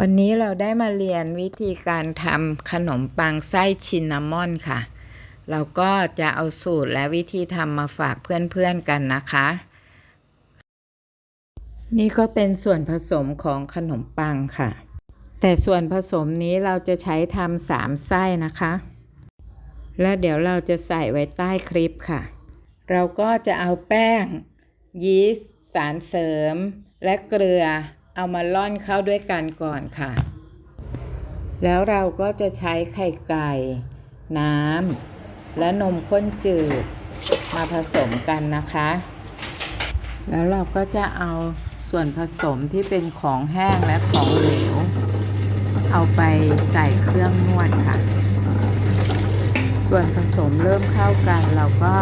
วันนี้เราได้มาเรียนวิธีการทำขนมปังไส้ชินนามอนค่ะ เราก็จะเอาสูตรและวิธีทำมาฝากเพื่อนๆกันนะคะ นี่ก็เป็นส่วนผสมของขนมปังค่ะ แต่ส่วนผสมนี้เราจะใช้ทำสามไส้นะคะ และเดี๋ยวเราจะใส่ไว้ใต้คลิปค่ะ เราก็จะเอาแป้ง ยีสต์ สารเสริม และเกลือ เอามาล่อนเข้าด้วยกันก่อนค่ะ แล้วเราก็จะใช้ไข่ไก่ น้ำและนมข้นจืด มาผสมกันนะคะ แล้วเราก็จะเอาส่วนผสมที่เป็นของแห้งและของเหลว เอาไปใส่เครื่องนวดค่ะ ส่วนผสมเริ่มเข้ากันเราก็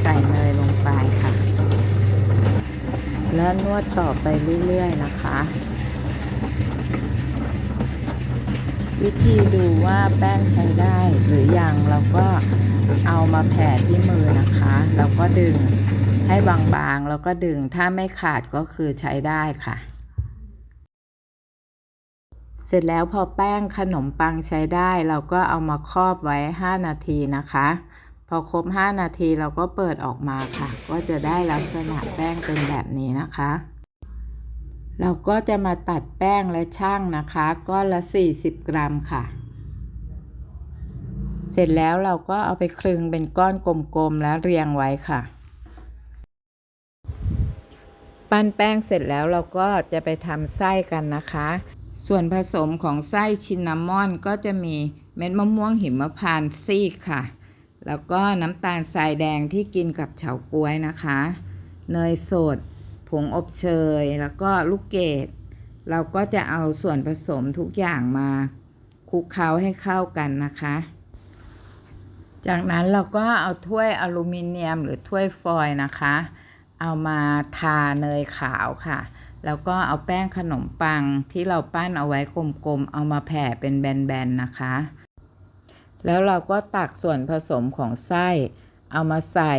ใส่เนยลงไปค่ะ และนวดต่อไปเรื่อยๆนะคะ วิธีดูว่าแป้งใช้ได้หรือยังเราก็เอามาแผ่ที่มือนะคะแล้วก็ดึงให้บางๆ แล้วก็ดึงถ้าไม่ขาดก็คือใช้ได้ค่ะ เสร็จแล้วพอแป้งขนมปังใช้ได้ เราก็เอามาครอบไว้ 5 นาทีนะคะ พอครบ 5 นาทีเราก็เปิดออกมาค่ะ ก็จะได้ลักษณะแป้งเป็นแบบนี้นะคะ เราก็จะมาตัดแป้งและช่างนะคะก้อนละ 40 กรัมค่ะ เสร็จแล้วเราก็เอาไปคลึงเป็นก้อนกลมๆแล้วเรียงไว้ค่ะ ปั้นแป้งเสร็จแล้วเราก็จะไปทำไส้กันนะคะ ส่วนผสมของไส้ชินนามอนก็จะมีเม็ดมะม่วงหิมพานต์ซีกค่ะ แล้วก็น้ำตาลทรายแดงที่กินกับเฉาก๊วยนะคะ เนยสด ผงอบเชย แล้วก็ลูกเกดเราก็จะเอาส่วนผสมทุกอย่างมาคลุกเคล้าให้เข้ากันนะคะ จากนั้นเราก็เอาถ้วยอลูมิเนียมหรือถ้วยฟอยล์นะคะ เอามาทาเนยขาวค่ะ แล้วก็เอาแป้งขนมปังที่เราปั้นเอาไว้กลมๆ เอามาแผ่เป็นแบนๆนะคะ แล้วเราก็ตักส่วนผสมของไส้ เอามาใส่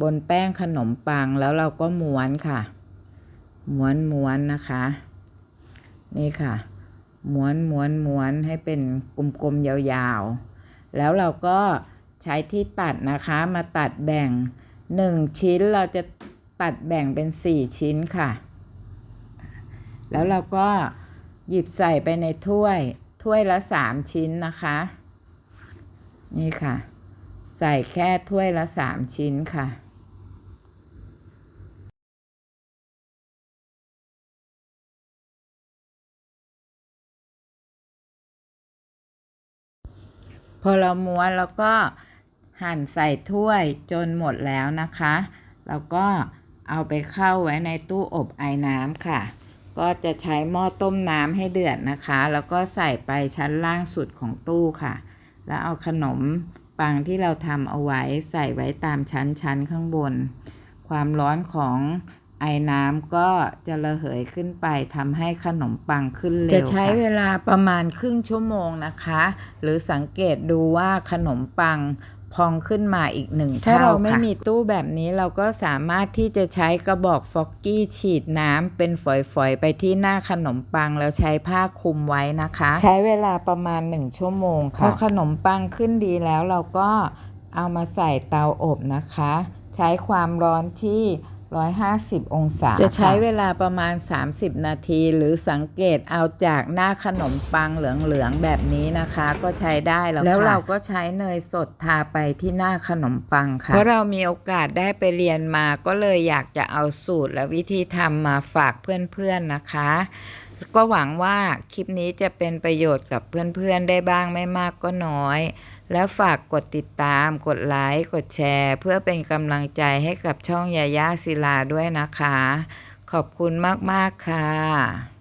บนแป้งขนมปังแล้วเราก็ม้วนค่ะ ม้วนม้วนนะคะ นี่ค่ะ ม้วนม้วนม้วนให้เป็นกลมๆยาวๆ แล้วเราก็ใช้ที่ตัดนะคะมาตัดแบ่ง 1 ชิ้นเราจะตัดแบ่งเป็น 4 ชิ้นค่ะ แล้วเราก็หยิบใส่ไปในถ้วย ถ้วยละ 3 ชิ้นนะคะ นี่ค่ะ ใส่แค่ถ้วยละ3ชิ้นค่ะ พอเราม้วนแล้วก็หั่นใส่ถ้วยจนหมดแล้วนะคะ แล้วก็เอาไปเข้าไว้ในตู้อบไอ้น้ำค่ะ ก็จะใช้หม้อต้มน้ำให้เดือดนะคะ แล้วก็ใส่ไปชั้นล่างสุดของตู้ค่ะ แล้วเอาขนมปังที่เราทำเอาไว้ใส่ไว้ตามชั้นชั้นข้างบน ความร้อนของไอ้น้ำก็จะระเหยขึ้นไปทำให้ขนมปังขึ้นเร็ว จะใช้เวลาประมาณครึ่งชั่วโมงนะคะ หรือสังเกตดูว่าขนมปัง พองขึ้นมาอีกหนึ่งเท่าถ้าเราไม่มีตู้แบบนี้เราก็สามารถที่จะใช้กระบอกฟอกกี้ฉีดน้ำเป็นฝอยๆ ไปที่หน้าขนมปังแล้วใช้ผ้าคลุมไว้นะคะ ใช้เวลาประมาณ 1 ชั่วโมงค่ะพอขนมปังขึ้นดีแล้วเราก็เอามาใส่เตาอบนะคะ ใช้ความร้อนที่ 150 องศาจะใช้เวลาประมาณ 30 นาทีหรือสังเกตเอาจากหน้าขนมปังเหลืองๆแบบนี้นะคะ ก็ใช้ได้แล้วแล้วเราก็ใช้เนยสดทาไปที่หน้าขนมปังค่ะเพราะเรามีโอกาสได้ไปเรียนมาก็เลยอยากจะเอาสูตรและวิธีทำมาฝากเพื่อนๆนะคะ ก็หวังว่าคลิปนี้จะเป็นประโยชน์กับเพื่อนๆได้บ้างไม่มากก็น้อย แล้วฝากกดติดตาม กดไลค์ กดแชร์ เพื่อเป็นกำลังใจให้กับช่องยาย่าศิลาด้วยนะคะ ขอบคุณมาก ๆ ค่ะ